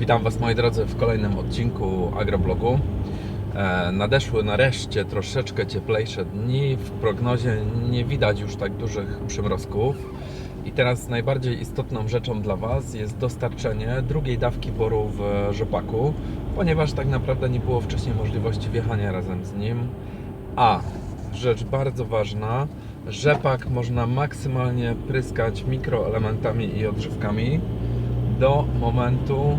Witam Was moi drodzy w kolejnym odcinku Agroblogu. E, Nadeszły nareszcie troszeczkę cieplejsze dni. W prognozie nie widać już tak dużych przymrozków. I teraz najbardziej istotną rzeczą dla Was jest dostarczenie drugiej dawki boru w rzepaku, ponieważ tak naprawdę nie było wcześniej możliwości wjechania razem z nim. A rzecz bardzo ważna, rzepak można maksymalnie pryskać mikroelementami i odżywkami do momentu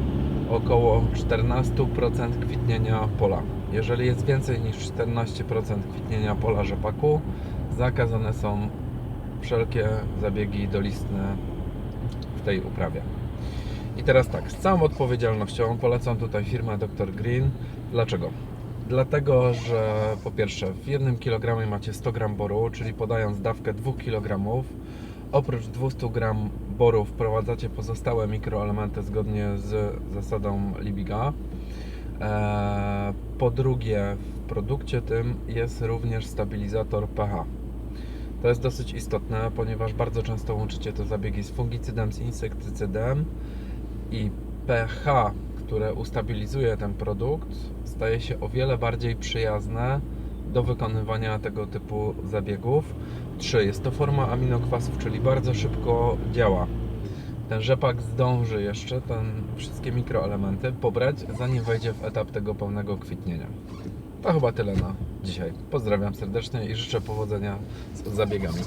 około 14% kwitnienia pola. Jeżeli jest więcej niż 14% kwitnienia pola rzepaku, zakazane są wszelkie zabiegi dolistne w tej uprawie. I teraz tak, z całą odpowiedzialnością polecam tutaj firmę Dr. Green. Dlaczego? Dlatego, że po pierwsze w jednym kilogramie macie 100 gram boru, czyli podając dawkę 2 kg, oprócz 200 gram boru wprowadzacie pozostałe mikroelementy zgodnie z zasadą Libiga. Eee, Po drugie, w produkcie tym jest również stabilizator pH. To jest dosyć istotne, ponieważ bardzo często łączycie te zabiegi z fungicydem, z insektycydem i pH, które ustabilizuje ten produkt, staje się o wiele bardziej przyjazne do wykonywania tego typu zabiegów. 3. Jest to forma aminokwasów, czyli bardzo szybko działa. Ten rzepak zdąży jeszcze ten wszystkie mikroelementy pobrać, zanim wejdzie w etap tego pełnego kwitnienia. To chyba tyle na dzisiaj. Pozdrawiam serdecznie i życzę powodzenia z zabiegami.